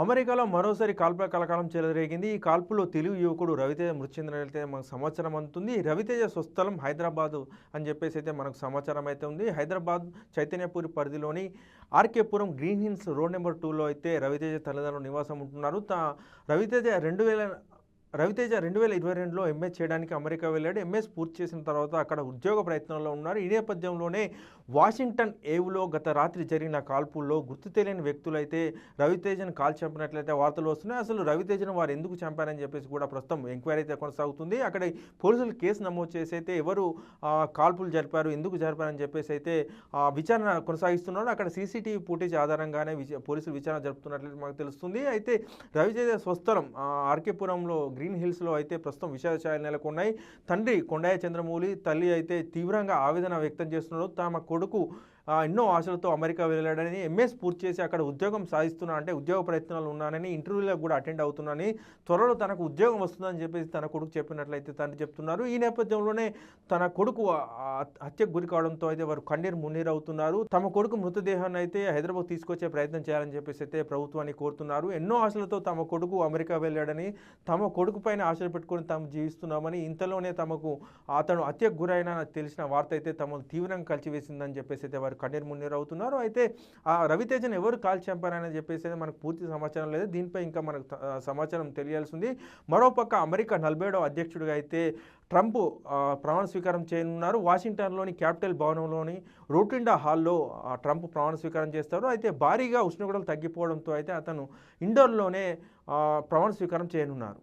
అమెరికాలో మరోసారి కాల్పుల కలకాలం చెలరేగింది. ఈ కాల్పులో తెలుగు యువకుడు రవితేజ మృతి చెందినట్లయితే మనకు సమాచారం అందుతుంది. రవితేజ స్వస్థలం హైదరాబాద్ అని చెప్పేసి అయితే మనకు సమాచారం అయితే ఉంది. హైదరాబాద్ చైతన్యపూరి పరిధిలోని RK Puram green hills road number టూలో అయితే రవితేజ తల్లిదండ్రులు నివాసం ఉంటున్నారు. తా రవితేజ రెండు వేల రవితేజ రెండు వేల ఇరవై రెండులో ఎంఎస్ చేయడానికి అమెరికా వెళ్ళాడు. ఎంఎస్ పూర్తి చేసిన తర్వాత అక్కడ ఉద్యోగ ప్రయత్నంలో ఉన్నారు ఈ నేపథ్యంలోనే వాషింగ్టన్ ఏవులో గత రాత్రి జరిగిన కాల్పుల్లో గుర్తు తెలియని వ్యక్తులైతే రవితేజను కాల్ చంపినట్లయితే వార్తలు వస్తున్నాయి. అసలు రవితేజను వారు ఎందుకు చంపారని చెప్పేసి కూడా ప్రస్తుతం ఎంక్వైరీ అయితే కొనసాగుతుంది. అక్కడ పోలీసులు కేసు నమోదు చేసి అయితే ఎవరు కాల్పులు జరిపారు ఎందుకు జరిపారని చెప్పేసి అయితే ఆ, విచారణ కొనసాగిస్తున్నారు. అక్కడ సీసీటీవీ ఫుటేజ్ ఆధారంగానే విచ పోలీసులు విచారణ జరుపుతున్నట్లు మనకు తెలుస్తుంది. అయితే రవితేజ స్వస్థలం ఆర్కేపురంలో గ్రీన్ హిల్స్లో అయితే ప్రస్తుతం విషాదాలు నెలకొన్నాయి. తండ్రి కొండయ్య చంద్రమౌళి తల్లి అయితే తీవ్రంగా ఆవేదన వ్యక్తం చేస్తున్నారు. తమ కొడుకు ఎన్నో ఆశలతో అమెరికా వెళ్ళాడని ఎంఎస్ పూర్తి చేసి అక్కడ ఉద్యోగం సాధిస్తున్నా అంటే ఉద్యోగ ప్రయత్నాలు ఉన్నానని ఇంటర్వ్యూలకు కూడా అటెండ్ అవుతున్నానని త్వరలో తనకు ఉద్యోగం వస్తుందని చెప్పేసి తన కొడుకు చెప్పినట్లయితే తండ్రి చెప్తున్నారు. ఈ నేపథ్యంలోనే తన కొడుకు హత్యకు గురి కావడంతో అయితే వారు కన్నీరు మున్నీరు అవుతున్నారు. తమ కొడుకు మృతదేహాన్ని అయితే హైదరాబాద్ తీసుకొచ్చే ప్రయత్నం చేయాలని చెప్పేసి అయితే ప్రభుత్వాన్ని కోరుతున్నారు. ఎన్నో ఆశలతో తమ కొడుకు అమెరికా వెళ్ళాడని తమ కొడుకు పైన ఆశలు పెట్టుకొని తాము జీవిస్తున్నామని ఇంతలోనే తమకు అతను హత్యకు గురైన తెలిసిన వార్త అయితే తమను తీవ్రంగా కలిచివేసిందని చెప్పేసి అయితే వారు కన్నీరు మున్నీరు అవుతున్నారు. అయితే ఆ రవితేజను ఎవరు కాల్ చంపారని చెప్పేసి అయితే మనకు పూర్తి సమాచారం లేదు. దీనిపై ఇంకా మనకు సమాచారం తెలియాల్సి ఉంది మరోపక్క అమెరికా నలభైడవ అధ్యక్షుడిగా అయితే ట్రంప్ ప్రమాణ స్వీకారం చేయనున్నారు. వాషింగ్టన్లోని క్యాపిటల్ భవనంలోని రోటిండా హాల్లో ట్రంప్ ప్రమాణ స్వీకారం చేస్తారు. అయితే భారీగా ఉష్ణోగ్రతలు తగ్గిపోవడంతో అయితే అతను ఇండోర్లోనే ప్రమాణ స్వీకారం చేయనున్నారు.